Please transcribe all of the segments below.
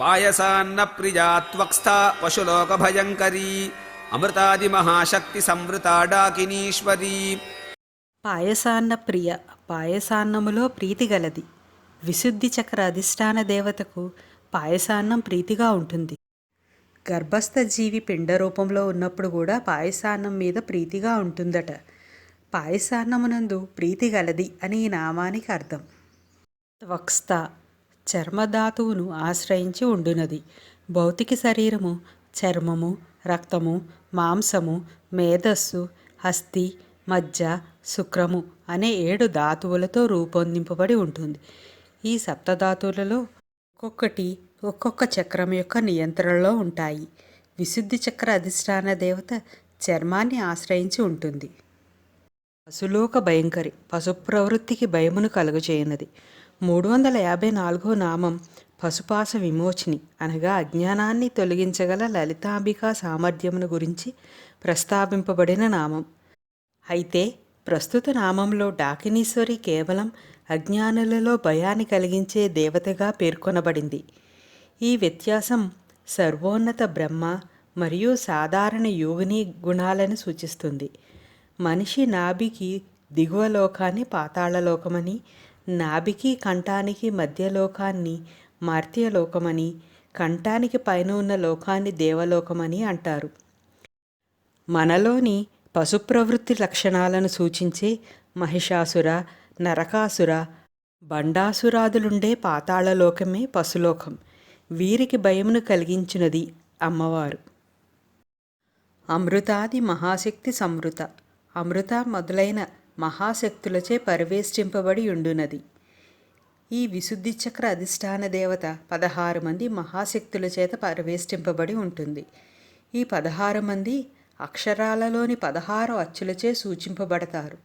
పాయసాన్న ప్రియా త్వక్స్థా పశులోక భయంకరీ అమృతాది మహాశక్తి సంవృతా డాకినీశ్వరీ పాయసాన్న ప్రియ పాయసాన్నములో ప్రీతి గలది విశుద్ధి చక్ర అధిష్టాన దేవతకు పాయసాన్నం ప్రీతిగా ఉంటుంది. గర్భస్థ జీవి పిండ రూపంలో ఉన్నప్పుడు కూడా పాయసాన్నం మీద ప్రీతిగా ఉంటుందట. పాయసాన్నమునందు ప్రీతి గలది అని ఈ నామానికి అర్థం. త్వక్స్థ చర్మధాతువును ఆశ్రయించి ఉండునది. భౌతిక శరీరము చర్మము రక్తము మాంసము మేధస్సు హస్తి మజ్జ శుక్రము అనే ఏడు ధాతువులతో రూపొందింపబడి ఉంటుంది. ఈ సప్తధాతువులలో ఒక్కొక్కటి ఒక్కొక్క చక్రం యొక్క నియంత్రణలో ఉంటాయి. విశుద్ధి చక్ర అధిష్టాన దేవత చర్మాన్ని ఆశ్రయించి ఉంటుంది. పశులోక భయంకరి పశు ప్రవృత్తికి భయమును కలుగజేయనది మూడు వందల యాభై నాలుగో నామం పశుపాస విమోచిని అనగా అజ్ఞానాన్ని తొలగించగల లలితాంబికా సామర్థ్యమును గురించి ప్రస్తావింపబడిన నామం. అయితే ప్రస్తుత నామంలో డాకినీశ్వరి కేవలం అజ్ఞానులలో భయాన్ని కలిగించే దేవతగా పేర్కొనబడింది. ఈ వ్యత్యాసం సర్వోన్నత బ్రహ్మ మరియు సాధారణ యోగిని గుణాలను సూచిస్తుంది. మనిషి నాభికి దిగువ లోకాన్ని పాతాళలోకమని నాభికి కంఠానికి మధ్య లోకాన్ని మార్త్యలోకమని కంఠానికి పైన ఉన్న లోకాన్ని దేవలోకమని అంటారు. మనలోని పశు ప్రవృత్తి లక్షణాలను సూచించే మహిషాసుర నరకాసుర బండాసురాదులుండే పాతాళలోకమే పశులోకం. వీరికి భయమును కలిగించినది అమ్మవారు. అమృతాది మహాశక్తి సమృత. అమృత మొదలైన మహాశక్తులచే పరివేష్టింపబడి ఉండునది. ఈ విశుద్ధి చక్ర అధిష్టాన దేవత పదహారు మంది మహాశక్తుల చేత పరివేష్టింపబడి ఉంటుంది. ఈ పదహారు మంది అక్షరాలలోని పదహారు అచ్చులచే సూచింపబడతారు.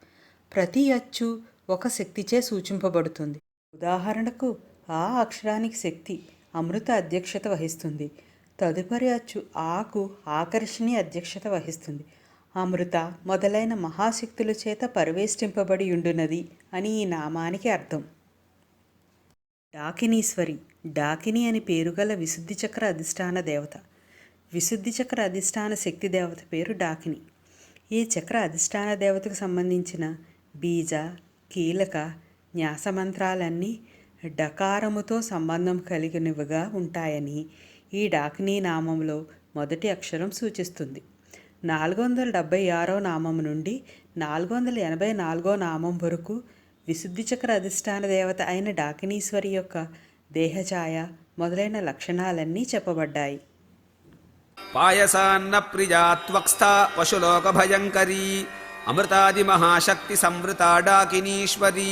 ప్రతి అచ్చు ఒక శక్తిచే సూచింపబడుతుంది. ఉదాహరణకు ఆ అక్షరానికి శక్తి అమృత అధ్యక్షత వహిస్తుంది. తదుపరి అచ్చు ఆకు ఆకర్షణి అధ్యక్షత వహిస్తుంది. అమృత మొదలైన మహాశక్తుల చేత పరివేష్టింపబడి ఉండునది అని ఈ నామానికి అర్థం. డాకినీశ్వరి డాకిని అని పేరుగల విశుద్ధి చక్ర అధిష్టాన దేవత. విశుద్ధి చక్ర అధిష్టాన శక్తి దేవత పేరు డాకిని. ఈ చక్ర అధిష్టాన దేవతకు సంబంధించిన బీజ కీలక న్యాసమంత్రాలన్నీ డకారముతో సంబంధం కలిగినవిగా ఉంటాయని ఈ డాకిని నామంలో మొదటి అక్షరం సూచిస్తుంది. నాలుగు వందల డెబ్భై ఆరో నామం నుండి నాలుగు వందల ఎనభై నాలుగో నామం వరకు విశుద్ధి చక్ర అధిష్టాన దేవత అయిన డాకినీశ్వరి యొక్క దేహఛాయ మొదలైన లక్షణాలన్నీ చెప్పబడ్డాయి. పాయసాన్న ప్రియా పశులోక భయంకరీ అమృతాది మహాశక్తి సంవృతా డాకినీశ్వరీ.